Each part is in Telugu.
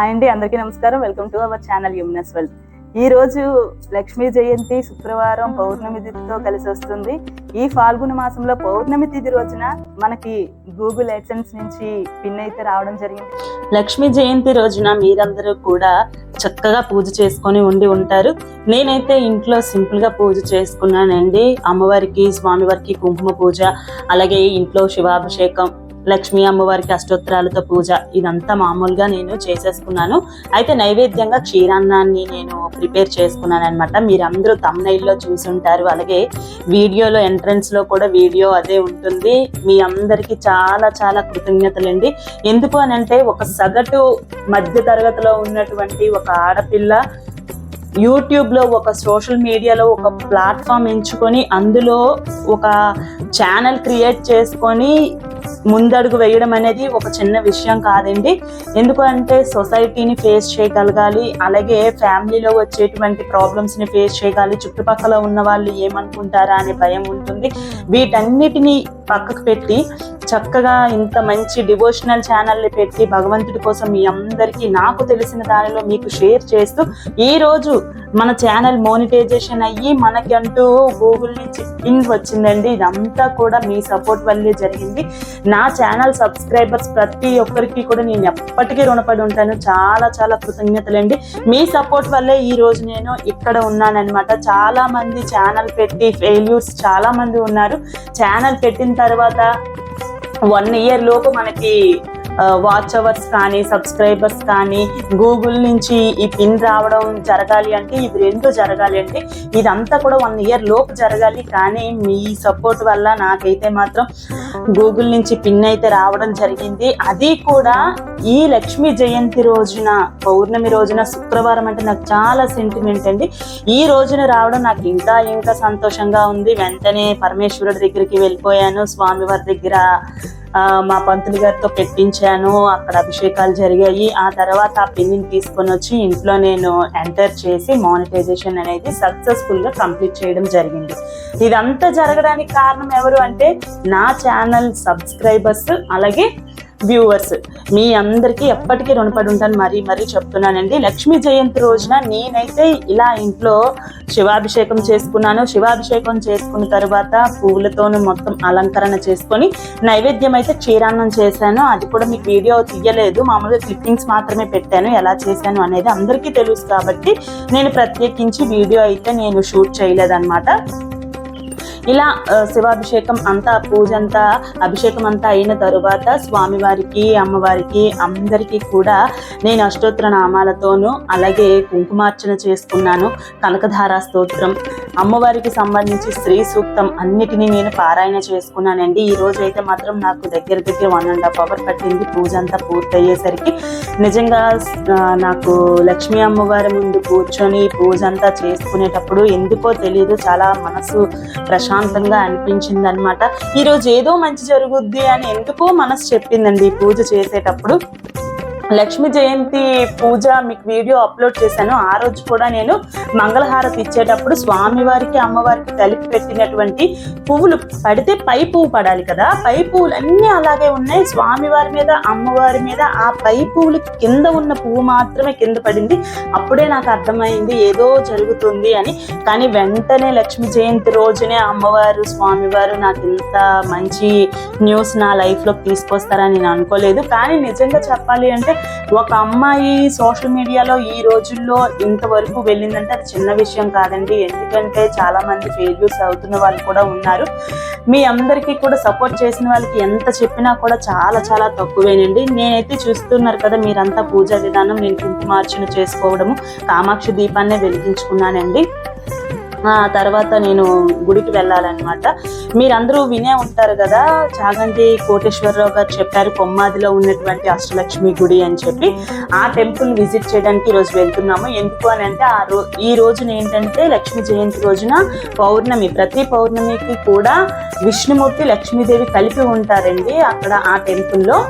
హాయ్ అండి అందరికీ నమస్కారం. వెల్కమ్ టు అవర్ ఛానల్ యుమ్నస్ వెల్త్ ఈ రోజు లక్ష్మీ జయంతి శుక్రవారం పౌర్ణమి తిథితో కలిసి వస్తుంది. ఈ ఫాల్గుణ మాసంలో పౌర్ణమి తిథి రోజున మనకి గూగుల్ ఎడ్సెన్స్ నుంచి పిన్ అయితే రావడం జరిగింది. లక్ష్మీ జయంతి రోజున మీరందరూ కూడా చక్కగా పూజ చేసుకొని ఉండి ఉంటారు. నేనైతే ఇంట్లో సింపుల్గా పూజ చేసుకున్నానండి. అమ్మవారికి స్వామివారికి కుంకుమ పూజ అలాగే ఇంట్లో శివాభిషేకం లక్ష్మీ అమ్మవారికి అష్టోత్తరాలతో పూజ. ఇదంతా మామూలుగా నేను చేసేసుకున్నాను. అయితే నైవేద్యంగా క్షీరాన్నాన్ని నేను ప్రిపేర్ చేసుకున్నాను అనమాట మీరందరూ తమ్నైల్లో చూసుంటారు. అలాగే వీడియోలో ఎంట్రన్స్లో కూడా వీడియో అదే ఉంటుంది. మీ అందరికీ చాలా చాలా కృతజ్ఞతలండి. ఎందుకు అని అంటే ఒక సగటు మధ్య తరగతిలో ఉన్నటువంటి ఒక ఆడపిల్ల యూట్యూబ్లో ఒక సోషల్ మీడియాలో ఒక ప్లాట్ఫామ్ ఎంచుకొని అందులో ఒక ఛానల్ క్రియేట్ చేసుకొని ముందడుగు వేయడం అనేది ఒక చిన్న విషయం కాదండి. ఎందుకంటే సొసైటీని ఫేస్ చేయగలగాలి అలాగే ఫ్యామిలీలో వచ్చేటువంటి ప్రాబ్లమ్స్ని ఫేస్ చేయగాలి చుట్టుపక్కల ఉన్న వాళ్ళు ఏమనుకుంటారా అనే భయం ఉంటుంది. వీటన్నిటిని పక్కకు పెట్టి చక్కగా ఇంత మంచి డివోషనల్ ఛానల్ని పెట్టి భగవంతుడి కోసం మీ అందరికీ నాకు తెలిసిన దానిలో మీకు షేర్ చేస్తూ ఈరోజు మన ఛానల్ మోనిటైజేషన్ అయ్యి మనకి అంటూ గూగుల్ నుంచి ఇన్ వచ్చిందండి. ఇదంతా కూడా మీ సపోర్ట్ వల్లే జరిగింది. నా ఛానల్ సబ్స్క్రైబర్స్ ప్రతి ఒక్కరికి కూడా నేను ఎప్పటికీ రుణపడి ఉంటాను. చాలా చాలా కృతజ్ఞతలండి. మీ సపోర్ట్ వల్లే ఈ రోజు నేను ఇక్కడ ఉన్నానన్నమాట. చాలా మంది ఛానల్ పెట్టి ఫెయిల్యూర్స్ చాలా మంది ఉన్నారు. ఛానల్ పెట్టిన తర్వాత వన్ ఇయర్ లోపు మనకి వాచ్ అవర్స్ కానీ సబ్స్క్రైబర్స్ కానీ గూగుల్ నుంచి ఈ పిన్ రావడం జరగాలి అంటే ఇవి రెండు జరగాలి అంటే ఇదంతా కూడా వన్ ఇయర్ లోపు జరగాలి. కానీ మీ సపోర్ట్ వల్ల నాకైతే మాత్రం గూగుల్ నుంచి పిన్ అయితే రావడం జరిగింది. అది కూడా ఈ లక్ష్మీ జయంతి రోజున పౌర్ణమి రోజున శుక్రవారం అంటే నాకు చాలా సెంటిమెంట్ అండి. ఈ రోజున రావడం నాకు ఇంకా ఇంకా సంతోషంగా ఉంది. వెంటనే పరమేశ్వరుడి దగ్గరికి వెళ్ళిపోయాను స్వామివారి దగ్గర మా పంతులు గారితో పెట్టించాను. అక్కడ అభిషేకాలు జరిగాయి. ఆ తర్వాత ఆ పిన్ని తీసుకొని వచ్చి ఇంట్లో నేను ఎంటర్ చేసి మానిటైజేషన్ అనేది సక్సెస్ఫుల్గా కంప్లీట్ చేయడం జరిగింది. ఇదంతా జరగడానికి కారణం ఎవరు అంటే నా ఛానల్ సబ్స్క్రైబర్స్ అలాగే వ్యూవర్స్ మీ అందరికీ ఎప్పటికీ రుణపడి ఉంటాను మరీ మరీ చెప్తున్నానండి. లక్ష్మీ జయంతి రోజున నేనైతే ఇలా ఇంట్లో శివాభిషేకం చేసుకున్నాను. శివాభిషేకం చేసుకున్న తర్వాత పువ్వులతోనూ మొత్తం అలంకరణ చేసుకొని నైవేద్యం అయితే క్షీరాన్నం చేశాను. అది కూడా మీకు వీడియో తీయలేదు. మామూలుగా క్లిప్పింగ్స్ మాత్రమే పెట్టాను. ఎలా చేశాను అనేది అందరికీ తెలుసు కాబట్టి నేను ప్రత్యేకించి వీడియో అయితే నేను షూట్ చేయలేదన్నమాట. ఇలా శివాభిషేకం అంతా పూజ అంతా అభిషేకం అంతా అయిన తరువాత స్వామివారికి అమ్మవారికి అందరికీ కూడా నేను అష్టోత్తర నామాలతోనూ అలాగే కుంకుమార్చన చేసుకున్నాను. కనకధారా స్తోత్రం. అమ్మవారికి సంబంధించి స్త్రీ సూక్తం అన్నిటినీ నేను పారాయణ చేసుకున్నానండి. ఈ రోజు అయితే మాత్రం నాకు దగ్గర దగ్గర వన్ అండ్ హాఫ్ అవర్ పట్టింది. పూజ అంతా పూర్తయ్యేసరికి నిజంగా నాకు లక్ష్మీ అమ్మవారి ముందు కూర్చొని పూజ అంతా చేసుకునేటప్పుడు ఎందుకో తెలియదు చాలా మనసు ప్రశాంతంగా అనిపించింది అనమాట ఈరోజు ఏదో మంచి జరుగుద్ది అని ఎందుకో మనసు చెప్పిందండి పూజ చేసేటప్పుడు. లక్ష్మి జయంతి పూజ మీకు వీడియో అప్లోడ్ చేశాను. ఆ రోజు కూడా నేను మంగళహారతి ఇచ్చేటప్పుడు స్వామివారికి అమ్మవారికి కలిపి పెట్టినటువంటి పువ్వులు పడితే పై పువ్వు పడాలి కదా. పై పువ్వులు అన్నీ అలాగే ఉన్నాయి. స్వామివారి మీద అమ్మవారి మీద ఆ పై పువ్వులు కింద ఉన్న పువ్వు మాత్రమే కింద పడింది. అప్పుడే నాకు అర్థమైంది ఏదో జరుగుతుంది అని. కానీ వెంటనే లక్ష్మి జయంతి రోజునే అమ్మవారు స్వామివారు నాకు ఇంత మంచి న్యూస్ నా లైఫ్లోకి తీసుకొస్తారని నేను అనుకోలేదు. కానీ నిజంగా చెప్పాలి అంటే ఒక అమ్మాయి సోషల్ మీడియాలో ఈ రోజుల్లో ఇంతవరకు వెళ్ళిందంటే అది చిన్న విషయం కాదండి. ఎందుకంటే చాలా మంది ఫెయిల్యూర్స్ అవుతున్న వాళ్ళు కూడా ఉన్నారు. మీ అందరికీ కూడా సపోర్ట్ చేసిన వాళ్ళకి ఎంత చెప్పినా కూడా చాలా చాలా తక్కువేనండి. నేనైతే చూస్తున్నారు కదా మీరంతా పూజా విధానం నేను కుంకుమార్చన చేసుకోవడము కామాక్షి దీపాన్నే వెలిగించుకున్నానండి. ఆ తర్వాత నేను గుడికి వెళ్ళాలన్నమాట. మీరందరూ వినే ఉంటారు కదా చాగంటి కోటేశ్వరరావు గారు చెప్పారు కొమ్మాదిలో ఉన్నటువంటి అష్టలక్ష్మి గుడి అని చెప్పి. ఆ టెంపుల్ విజిట్ చేయడానికి ఈ రోజు వెళ్తున్నాము. ఎందుకు అని అంటే ఆ రో ఈ రోజున ఏంటంటే లక్ష్మీ జయంతి రోజున పౌర్ణమి ప్రతి పౌర్ణమికి కూడా విష్ణుమూర్తి లక్ష్మీదేవి కలిపి ఉంటారండి అక్కడ ఆ టెంపుల్లో.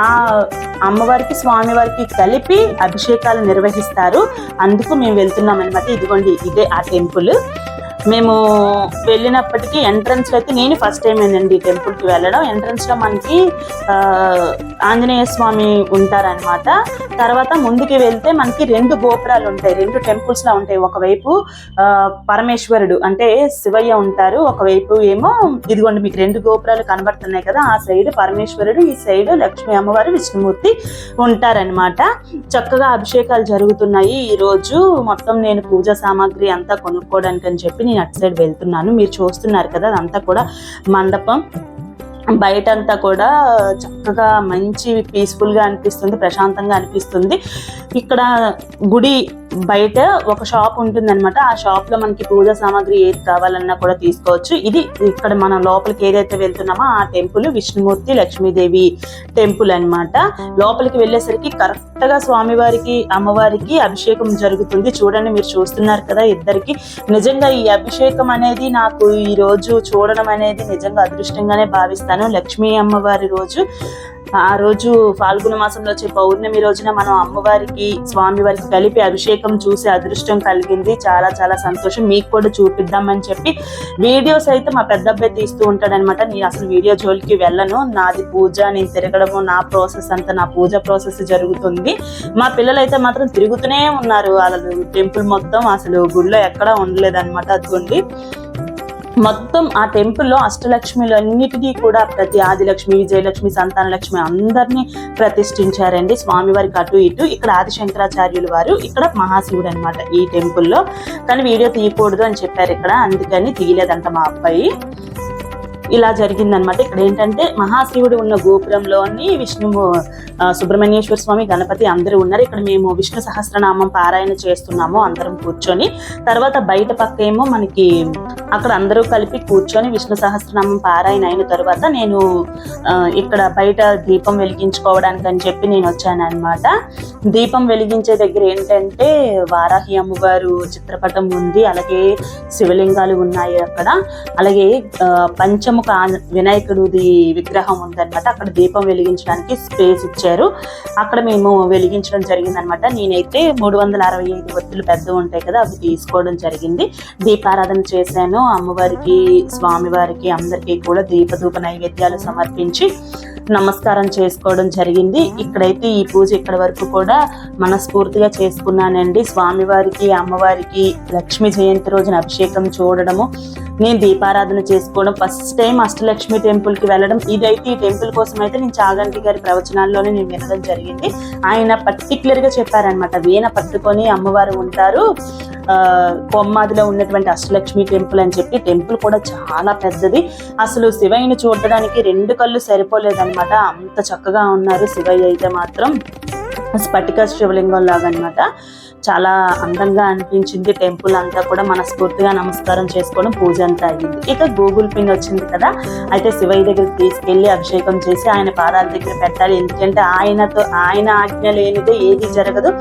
ఆ అమ్మవారికి స్వామివారికి కలిపి అభిషేకాలు నిర్వహిస్తారు. అందుకు మేము వెళ్తున్నాం అనమాట ఇదిగోండి ఇదే ఆ టెంపుల్. మేము వెళ్ళినప్పటికీ ఎంట్రన్స్లో అయితే నేను ఫస్ట్ టైం అండి టెంపుల్కి వెళ్ళడం. ఎంట్రన్స్లో మనకి ఆంజనేయ స్వామి ఉంటారనమాట తర్వాత ముందుకి వెళ్తే మనకి రెండు గోపురాలు ఉంటాయి. రెండు టెంపుల్స్ లా ఉంటాయి. ఒకవైపు పరమేశ్వరుడు అంటే శివయ్య ఉంటారు. ఒకవైపు ఏమో ఇదిగోండి మీకు రెండు గోపురాలు కనబడుతున్నాయి కదా ఆ సైడ్ పరమేశ్వరుడు ఈ సైడ్ లక్ష్మీ అమ్మవారు విష్ణుమూర్తి ఉంటారనమాట చక్కగా అభిషేకాలు జరుగుతున్నాయి. ఈ రోజు మొత్తం నేను పూజా సామాగ్రి అంతా కొనుక్కోవడానికి అని చెప్పి నేను అటు సైడ్ వెళ్తున్నాను. మీరు చూస్తున్నారు కదా అదంతా కూడా మండపం. బయట అంతా కూడా చక్కగా మంచి పీస్ఫుల్గా అనిపిస్తుంది ప్రశాంతంగా అనిపిస్తుంది. ఇక్కడ గుడి బయట ఒక షాప్ ఉంటుందన్నమాట. ఆ షాప్లో మనకి పూజ సామాగ్రి ఏది కావాలన్నా కూడా తీసుకోవచ్చు. ఇది ఇక్కడ మనం లోపలికి ఏదైతే వెళ్తున్నామో ఆ టెంపుల్ విష్ణుమూర్తి లక్ష్మీదేవి టెంపుల్ అన్నమాట. లోపలికి వెళ్ళేసరికి కరెక్ట్గా స్వామివారికి అమ్మవారికి అభిషేకం జరుగుతుంది. చూడండి మీరు చూస్తున్నారు కదా ఇద్దరికి. నిజంగా ఈ అభిషేకం అనేది నాకు ఈ రోజు చూడడం అనేది నిజంగా అదృష్టంగానే భావిస్తాను. లక్ష్మీ అమ్మవారి రోజు ఆ రోజు ఫాల్గుణ మాసంలో వచ్చే పౌర్ణమి రోజున మనం అమ్మవారికి స్వామివారికి కలిపి అభిషేకం చూసే అదృష్టం కలిగింది. చాలా చాలా సంతోషం. మీకు కూడా చూపిద్దామని చెప్పి వీడియోస్ అయితే మా పెద్ద అబ్బాయి తీస్తూ ఉంటాడనమాట నేను అసలు వీడియో జోలికి వెళ్ళను. నాది పూజ నేను తిరగడము నా ప్రాసెస్ అంతా నా పూజ ప్రాసెస్ జరుగుతుంది. మా పిల్లలు అయితే మాత్రం తిరుగుతూనే ఉన్నారు. వాళ్ళు టెంపుల్ మొత్తం అసలు గుడిలో ఎక్కడా ఉండలేదన్నమాట. అది అదిగోండి. మొత్తం ఆ టెంపుల్లో అష్టలక్ష్మిలు అన్నిటికీ కూడా ప్రతి ఆదిలక్ష్మి విజయలక్ష్మి సంతాన లక్ష్మి అందరినీ ప్రతిష్ఠించారండి. స్వామివారికి అటు ఇటు ఇక్కడ ఆది శంకరాచార్యులు వారు ఇక్కడ మహాశివుడు అనమాట ఈ టెంపుల్లో. కానీ వీడియో తీయకూడదు అని చెప్పారు ఇక్కడ. అందుకని తీయలేదంట మా అబ్బాయి. ఇలా జరిగిందనమాట ఇక్కడ ఏంటంటే మహాశివుడు ఉన్న గోపురంలోని విష్ణు సుబ్రహ్మణ్యేశ్వర స్వామి గణపతి అందరూ ఉన్నారు. ఇక్కడ మేము విష్ణు సహస్రనామం పారాయణ చేస్తున్నాము అందరం కూర్చొని. తర్వాత బయట పక్క ఏమో మనకి అక్కడ అందరూ కలిపి కూర్చొని విష్ణు సహస్రనామం పారాయణ అయిన తర్వాత నేను ఇక్కడ బయట దీపం వెలిగించుకోవడానికి అని చెప్పి నేను వచ్చాను అనమాట దీపం వెలిగించే దగ్గర ఏంటంటే వారాహి అమ్మవారు చిత్రపటం ఉంది. అలాగే శివలింగాలు ఉన్నాయి అక్కడ. అలాగే పంచము ఒక వినాయకుడిది విగ్రహం ఉందన్నమాట. అక్కడ దీపం వెలిగించడానికి స్పేస్ ఇచ్చారు. అక్కడ మేము వెలిగించడం జరిగిందనమాట నేనైతే మూడు వందల అరవై ఐదు ఒత్తులు పెద్ద ఉంటాయి కదా అవి తీసుకోవడం జరిగింది. దీపారాధన చేశాను. అమ్మవారికి స్వామివారికి అందరికీ కూడా దీపధూప నైవేద్యాలు సమర్పించి నమస్కారం చేసుకోవడం జరిగింది. ఇక్కడైతే ఈ పూజ ఇక్కడ వరకు కూడా మనస్ఫూర్తిగా చేసుకున్నానండి. స్వామివారికి అమ్మవారికి లక్ష్మీ జయంతి రోజున అభిషేకం చూడడము నేను దీపారాధన చేసుకోవడం ఫస్ట్ టైం అష్టలక్ష్మి టెంపుల్కి వెళ్ళడం ఇదైతే ఈ టెంపుల్ కోసం అయితే నేను చాగంటి గారి ప్రవచనాల్లోనే నేను వినడం జరిగింది. ఆయన పర్టికులర్గా చెప్పారనమాట వీణ పట్టుకొని అమ్మవారు ఉంటారు కొమ్మాదిలో ఉన్నటువంటి అష్టలక్ష్మి టెంపుల్ అని చెప్పి. టెంపుల్ కూడా చాలా పెద్దది. అసలు శివయ్యని చూడడానికి రెండు కళ్ళు సరిపోలేదన్నమాట. అంత చక్కగా ఉన్నారు శివయ్య అయితే మాత్రం. స్ఫటిక శివలింగం లాగా అనమాట చాలా అందంగా అనిపించింది. టెంపుల్ అంతా కూడా మనస్ఫూర్తిగా నమస్కారం చేసుకోవడం పూజ అంతా అయ్యింది. ఇక గూగుల్ పిన్ వచ్చింది కదా అయితే శివయ్య దగ్గరికి తీసుకెళ్ళి అభిషేకం చేసి ఆయన పాదాల దగ్గర పెట్టాలి. ఎందుకంటే ఆయనతో ఆయన ఆజ్ఞ లేనిదే ఏది జరగదు.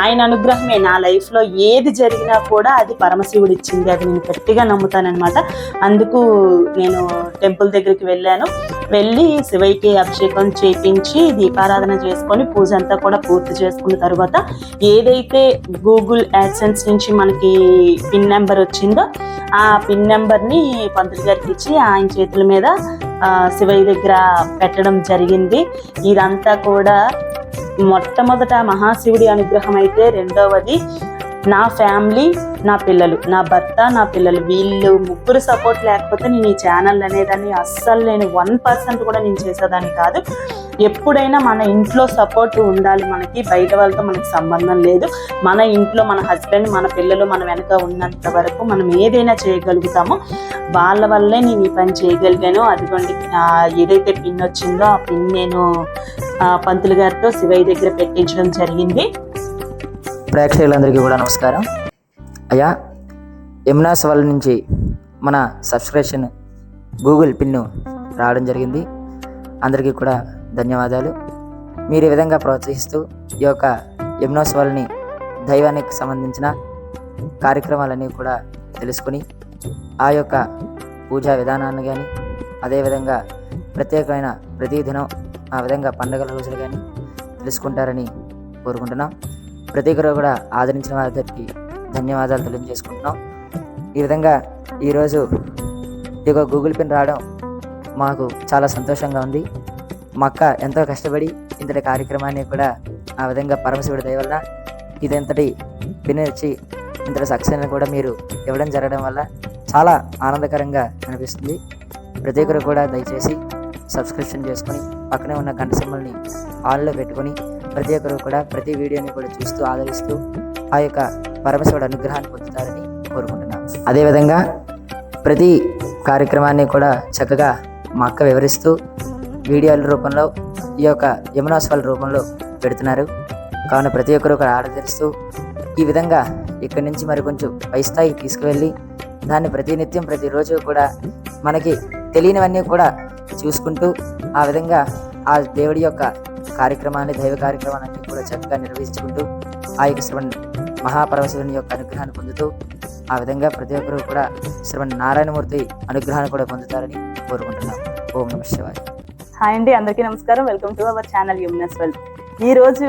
ఆయన అనుగ్రహమే. నా లైఫ్లో ఏది జరిగినా కూడా అది పరమశివుడు ఇచ్చింది. అది నేను గట్టిగా నమ్ముతానమాట అందుకు నేను టెంపుల్ దగ్గరికి వెళ్ళాను. వెళ్ళి శివయ్యకి అభిషేకం చేపించి దీపారాధన చేసుకొని పూజ అంతా కూడా పూర్తి చేసుకున్న తర్వాత ఏదైతే గూగుల్ యాడ్సెన్స్ నుంచి మనకి పిన్ నెంబర్ వచ్చిందో ఆ పిన్ నెంబర్ని పంతులు గారికి ఇచ్చి ఆయన చేతుల మీద శివయ్య దగ్గర పెట్టడం జరిగింది. ఇదంతా కూడా మొట్టమొదట మహాశివుడి అనుగ్రహం అయితే రెండవది నా ఫ్యామిలీ నా పిల్లలు నా భర్త నా పిల్లలు వీళ్ళు ముగ్గురు సపోర్ట్ లేకపోతే నేను ఈ ఛానల్ అనేదాన్ని అస్సలు నేను వన్ పర్సెంట్ కూడా నేను చేసేదాన్ని కాదు. ఎప్పుడైనా మన ఇంట్లో సపోర్ట్ ఉండాలి మనకి బయట వాళ్ళతో మనకి సంబంధం లేదు. మన ఇంట్లో మన హస్బెండ్ మన పిల్లలు మన వెనక ఉన్నంత వరకు మనం ఏదైనా చేయగలుగుతామో వాళ్ళ వల్లే నేను ఈ పని చేయగలిగాను. అదిగోండి ఏదైతే పిన్ వచ్చిందో ఆ పిన్ నేను పంతులు గారితో శివయ్య దగ్గర పెట్టించడం జరిగింది. ప్రేక్షకులందరికీ కూడా నమస్కారం. అయ్యా యమునాస్ వాళ్ళ నుంచి మన సబ్స్క్రిప్షన్ గూగుల్ పిన్ను రావడం జరిగింది. అందరికీ కూడా ధన్యవాదాలు. మీరు ఈ విధంగా ప్రోత్సహిస్తూ ఈ యొక్క యమునాస్ వాళ్ళని దైవానికి సంబంధించిన కార్యక్రమాలన్నీ కూడా తెలుసుకుని ఆ యొక్క పూజా విధానాన్ని కానీ అదేవిధంగా ప్రత్యేకమైన ప్రతి దినం ఆ విధంగా పండుగల రోజులు కానీ తెలుసుకుంటారని కోరుకుంటున్నాం. ప్రతి ఒక్కరు కూడా ఆదరించిన వారికి ధన్యవాదాలు తెలియజేసుకుంటున్నాం. ఈ విధంగా ఈరోజు ఈ యొక్క గూగుల్ పిన్ రావడం మాకు చాలా సంతోషంగా ఉంది. మా అక్క ఎంతో కష్టపడి ఇంతటి కార్యక్రమాన్ని కూడా ఆ విధంగా పరమశివుడి దయ వల్ల ఇదంతటి పిన్ వచ్చి ఇంతటి సక్సెస్ని కూడా మీరు ఇవ్వడం జరగడం వల్ల చాలా ఆనందకరంగా అనిపిస్తుంది. ప్రతి ఒక్కరు కూడా దయచేసి సబ్స్క్రిప్షన్ చేసుకొని పక్కనే ఉన్న గంట సింబల్ని ఆన్లో పెట్టుకొని ప్రతి ఒక్కరు కూడా ప్రతి వీడియోని కూడా చూస్తూ ఆదరిస్తూ ఆ యొక్క పరమశివుడు అనుగ్రహాన్ని పొందుతారని కోరుకుంటున్నాను. అదేవిధంగా ప్రతి కార్యక్రమాన్ని కూడా చక్కగా మా అక్క వివరిస్తూ వీడియోల రూపంలో ఈ యొక్క యమునోత్సవాల రూపంలో పెడుతున్నారు. కావున ప్రతి ఒక్కరు కూడా ఆదరిస్తూ ఈ విధంగా ఇక్కడి నుంచి మరి కొంచెం పై స్థాయికి తీసుకువెళ్ళి దాన్ని ప్రతినిత్యం ప్రతిరోజు కూడా మనకి తెలియనివన్నీ కూడా చూసుకుంటూ ఆ విధంగా ఆ దేవుడి యొక్క కార్యక్రమాన్ని దైవ కార్యక్రమాలన్నీ కూడా చక్కగా నిర్వహించుకుంటూ ఆ యొక్క శ్రవణ్ మహాపరమశివుని యొక్క అనుగ్రహాన్ని పొందుతూ ఆ విధంగా ప్రతి ఒక్కరూ కూడా శ్రవణ్ నారాయణమూర్తి అనుగ్రహాన్ని కూడా పొందుతారని కోరుకుంటున్నాం. ఓం నమ శివాయ. హాయ్ అండి అందరికీ నమస్కారం. వెల్కమ్ టు అవర్ ఛానల్ యుమ్నెస్ వెల్ ఈ రోజు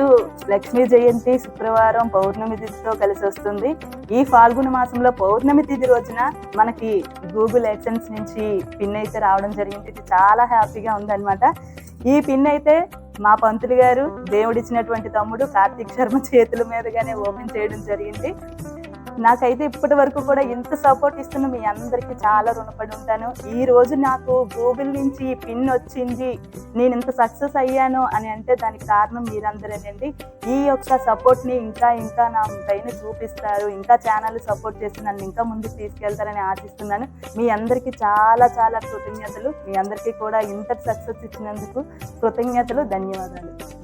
లక్ష్మీ జయంతి శుక్రవారం పౌర్ణమి తిథితో కలిసి వస్తుంది. ఈ ఫాల్గుణ మాసంలో పౌర్ణమి తిథి రోజున మనకి గూగుల్ ఎడ్సెన్స్ నుంచి పిన్ అయితే రావడం జరిగింది. ఇది చాలా హ్యాపీగా ఉందన్నమాట. ఈ పిన్ అయితే మా పంతులు గారు దేవుడిచ్చినటువంటి తమ్ముడు కార్తీక్ శర్మ చేతుల మీదుగానే ఓపెన్ చేయడం జరిగింది. నాకైతే ఇప్పటి వరకు కూడా ఇంత సపోర్ట్ ఇస్తున్న మీ అందరికీ చాలా రుణపడి ఉంటాను. ఈ రోజు నాకు గూగుల్ నుంచి ఈ పిన్ వచ్చింది. నేను ఇంత సక్సెస్ అయ్యాను అని అంటే దానికి కారణం మీరందరేనండి. ఈ యొక్క సపోర్ట్ని ఇంకా ఇంకా నా పైన చూపిస్తారు. ఇంకా ఛానల్ సపోర్ట్ చేసి నన్ను ఇంకా ముందుకు తీసుకెళ్తారని ఆశిస్తున్నాను. మీ అందరికీ చాలా చాలా కృతజ్ఞతలు. మీ అందరికీ కూడా ఇంతటి సక్సెస్ ఇచ్చినందుకు కృతజ్ఞతలు ధన్యవాదాలు.